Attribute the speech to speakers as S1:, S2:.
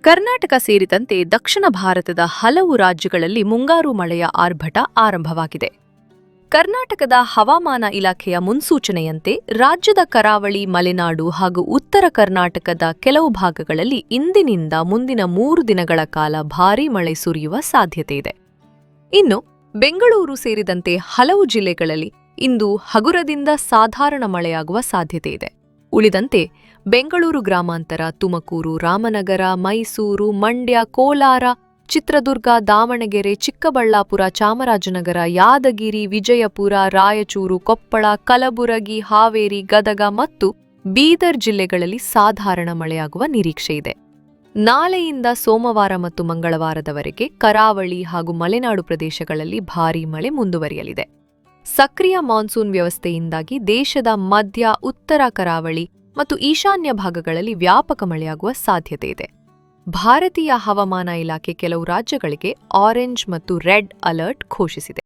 S1: ಕರ್ನಾಟಕ ಸೇರಿದಂತೆ ದಕ್ಷಿಣ ಭಾರತದ ಹಲವು ರಾಜ್ಯಗಳಲ್ಲಿ ಮುಂಗಾರು ಮಳೆಯ ಆರ್ಭಟ ಆರಂಭವಾಗಿದೆ. ಕರ್ನಾಟಕದ ಹವಾಮಾನ ಇಲಾಖೆಯ ಮುನ್ಸೂಚನೆಯಂತೆ ರಾಜ್ಯದ ಕರಾವಳಿ, ಮಲೆನಾಡು ಹಾಗೂ ಉತ್ತರ ಕರ್ನಾಟಕದ ಕೆಲವು ಭಾಗಗಳಲ್ಲಿ ಇಂದಿನಿಂದ ಮುಂದಿನ ಮೂರು ದಿನಗಳ ಕಾಲ ಭಾರೀ ಮಳೆ ಸುರಿಯುವ ಸಾಧ್ಯತೆಯಿದೆ ಇನ್ನು ಬೆಂಗಳೂರು ಸೇರಿದಂತೆ ಹಲವು ಜಿಲ್ಲೆಗಳಲ್ಲಿ ಇಂದು ಹಗುರದಿಂದ ಸಾಧಾರಣ ಮಳೆಯಾಗುವ ಸಾಧ್ಯತೆಯಿದೆ ಉಳಿದಂತೆ ಬೆಂಗಳೂರು ಗ್ರಾಮಾಂತರ, ತುಮಕೂರು, ರಾಮನಗರ, ಮೈಸೂರು, ಮಂಡ್ಯ, ಕೋಲಾರ, ಚಿತ್ರದುರ್ಗ, ದಾವಣಗೆರೆ, ಚಿಕ್ಕಬಳ್ಳಾಪುರ, ಚಾಮರಾಜನಗರ, ಯಾದಗಿರಿ, ವಿಜಯಪುರ, ರಾಯಚೂರು, ಕೊಪ್ಪಳ, ಕಲಬುರಗಿ, ಹಾವೇರಿ, ಗದಗ ಮತ್ತು ಬೀದರ್ ಜಿಲ್ಲೆಗಳಲ್ಲಿ ಸಾಧಾರಣ ಮಳೆಯಾಗುವ ನಿರೀಕ್ಷೆ ಇದೆ. ನಾಳೆಯಿಂದ ಸೋಮವಾರ ಮತ್ತು ಮಂಗಳವಾರದವರೆಗೆ ಕರಾವಳಿ ಹಾಗೂ ಮಲೆನಾಡು ಪ್ರದೇಶಗಳಲ್ಲಿ ಭಾರೀ ಮಳೆ ಮುಂದುವರಿಯಲಿದೆ. ಸಕ್ರಿಯ ಮಾನ್ಸೂನ್ ವ್ಯವಸ್ಥೆಯಿಂದಾಗಿ ದೇಶದ ಮಧ್ಯ ಉತ್ತರ ಕರಾವಳಿ ಮತ್ತು ಈಶಾನ್ಯ ಭಾಗಗಳಲ್ಲಿ ವ್ಯಾಪಕ ಮಳೆಯಾಗುವ ಸಾಧ್ಯತೆ ಇದೆ. ಭಾರತೀಯ ಹವಾಮಾನ ಇಲಾಖೆ ಕೆಲವು ರಾಜ್ಯಗಳಿಗೆ ಆರೆಂಜ್ ಮತ್ತು ರೆಡ್ ಅಲರ್ಟ್ ಘೋಷಿಸಿದೆ.